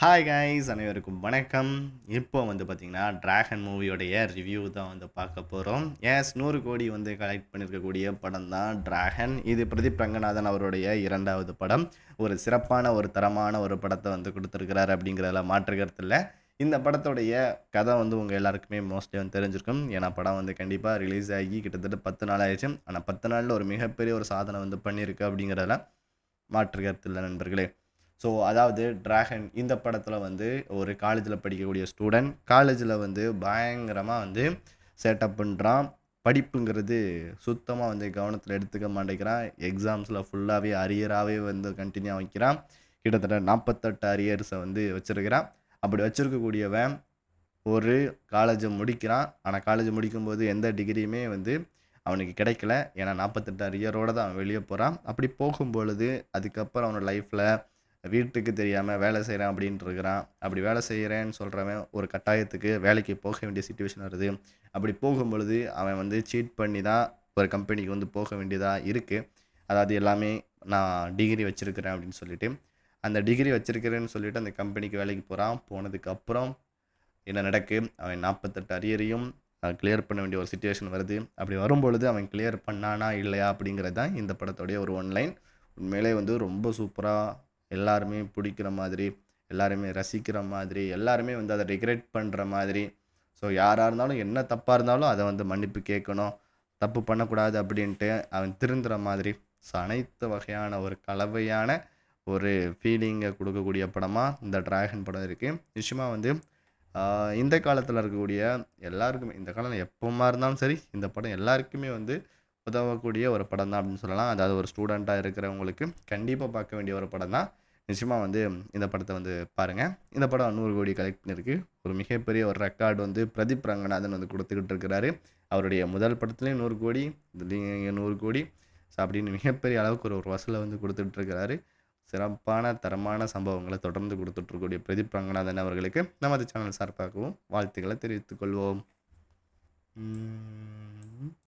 Hi guys அனைவருக்கும் வணக்கம். இப்போ வந்து பார்த்தீங்கன்னா டிராகன் மூவியோடைய ரிவ்யூ தான் வந்து பார்க்க போகிறோம் எஸ் நூறு கோடி வந்து கலெக்ட் பண்ணியிருக்கக்கூடிய படம் தான் டிராகன் இது பிரதீப் ரங்கநாதன் அவருடைய இரண்டாவது படம். ஒரு சிறப்பான ஒரு தரமான ஒரு படத்தை வந்து கொடுத்துருக்கிறார் அப்படிங்கிறதுல மாற்றுக்கிறது இல்லை. இந்த படத்தோடைய கதை வந்து உங்கள் எல்லாருக்குமே மோஸ்ட்லி வந்து தெரிஞ்சிருக்கும். ஏன்னா படம் வந்து கண்டிப்பாக ரிலீஸ் ஆகி கிட்டத்தட்ட பத்து நாள் ஆயிடுச்சு. ஆனால் பத்து நாளில் ஒரு மிகப்பெரிய ஒரு சாதனை வந்து பண்ணியிருக்கு அப்படிங்கிறதுல மாற்றுக்கிறது இல்லை நண்பர்களே. ஸோ அதாவது டிராகன் இந்த படத்தில் வந்து ஒரு காலேஜில் படிக்கக்கூடிய ஸ்டூடெண்ட் காலேஜில் வந்து பயங்கரமாக வந்து செட்டப் பண்ணுறான் படிப்புங்கிறது சுத்தமாக வந்து கவனத்தில் எடுத்துக்க மாட்டேங்கிறான். எக்ஸாம்ஸில் ஃபுல்லாகவே அரியராகவே வந்து கண்டினியூ வைக்கிறான். கிட்டத்தட்ட நாற்பத்தெட்டு அரியர்ஸை வந்து வச்சுருக்கிறான். அப்படி வச்சுருக்கக்கூடியவன் ஒரு காலேஜை முடிக்கிறான். ஆனால் காலேஜ் முடிக்கும்போது எந்த டிகிரியுமே வந்து அவனுக்கு கிடைக்கல. ஏன்னா நாற்பத்தெட்டு அரியரோடு தான் அவன் வெளியே போகிறான் அப்படி போகும்பொழுது அதுக்கப்புறம் அவனோட லைஃப்பில் வீட்டுக்கு தெரியாமல் வேலை செய்கிறேன் அப்படின்ட்டு இருக்கிறான். அப்படி வேலை செய்கிறேன்னு சொல்கிறவன் ஒரு கட்டாயத்துக்கு வேலைக்கு போக வேண்டிய சுச்சுவேஷன் வருது. அப்படி போகும்பொழுது அவன் வந்து சீட் பண்ணி தான் ஒரு கம்பெனிக்கு வந்து போக வேண்டியதாக இருக்குது அதாவது எல்லாமே நான் டிகிரி வச்சுருக்கிறேன் அப்படின்னு சொல்லிட்டு. அந்த டிகிரி வச்சுருக்கிறேன்னு சொல்லிட்டு அந்த கம்பெனிக்கு வேலைக்கு போகிறான் போனதுக்கப்புறம் என்ன நடக்கு? அவன் நாற்பத்தெட்டு அரியரையும் கிளியர் பண்ண வேண்டிய ஒரு சுச்சுவேஷன் வருது. அப்படி வரும்பொழுது அவன் கிளியர் பண்ணானா இல்லையா அப்படிங்கிறது தான் இந்த படத்தோடைய ஒரு ஒன்லைன் உண்மையிலே வந்து ரொம்ப சூப்பராக எல்லாருமே பிடிக்கிற மாதிரி எல்லாருமே ரசிக்கிற மாதிரி எல்லாருமே வந்து அதை ரிக்ரெட் பண்ணுற மாதிரி. ஸோ யாராக இருந்தாலும் என்ன தப்பாக இருந்தாலும் அதை வந்து மன்னிப்பு கேட்கணும். தப்பு பண்ணக்கூடாது அப்படின்ட்டு அவன் திருந்துற மாதிரி. ஸோ அனைத்து வகையான ஒரு கலவையான ஒரு ஃபீலிங்கை கொடுக்கக்கூடிய படமாக இந்த டிராகன் படம் இருக்குது நிச்சயமாக வந்து இந்த காலத்தில் இருக்கக்கூடிய எல்லாருக்குமே இந்த காலம் எப்போமா இருந்தாலும் சரி இந்த படம் எல்லாருக்குமே வந்து உதவக்கூடிய ஒரு படம் தான் அப்படின்னு சொல்லலாம். அதாவது ஒரு ஸ்டூடெண்ட்டாக இருக்கிறவங்களுக்கு கண்டிப்பாக பார்க்க வேண்டிய ஒரு படம் தான். நிச்சயமாக வந்து இந்த படத்தை வந்து பாருங்கள் இந்த படம் நூறு கோடி கலெக்ட் பண்ணியிருக்கு. ஒரு மிகப்பெரிய ஒரு ரெக்கார்டு வந்து பிரதீப் ரங்கநாதன் வந்து கொடுத்துக்கிட்டு இருக்கிறாரு. அவருடைய முதல் படத்துலேயும் நூறு கோடி இதுலேயும் நூறு கோடி. ஸோ அப்படின்னு மிகப்பெரிய அளவுக்கு ஒரு ஒரு வசூலை வந்து கொடுத்துட்டு இருக்கிறாரு. சிறப்பான தரமான சம்பவங்களை தொடர்ந்து கொடுத்துட்ருக்கக்கூடிய பிரதீப் ரங்கநாதன் அவர்களுக்கு நமது சேனல் சார்பாகவும் வாழ்த்துக்களை தெரிவித்துக்கொள்வோம்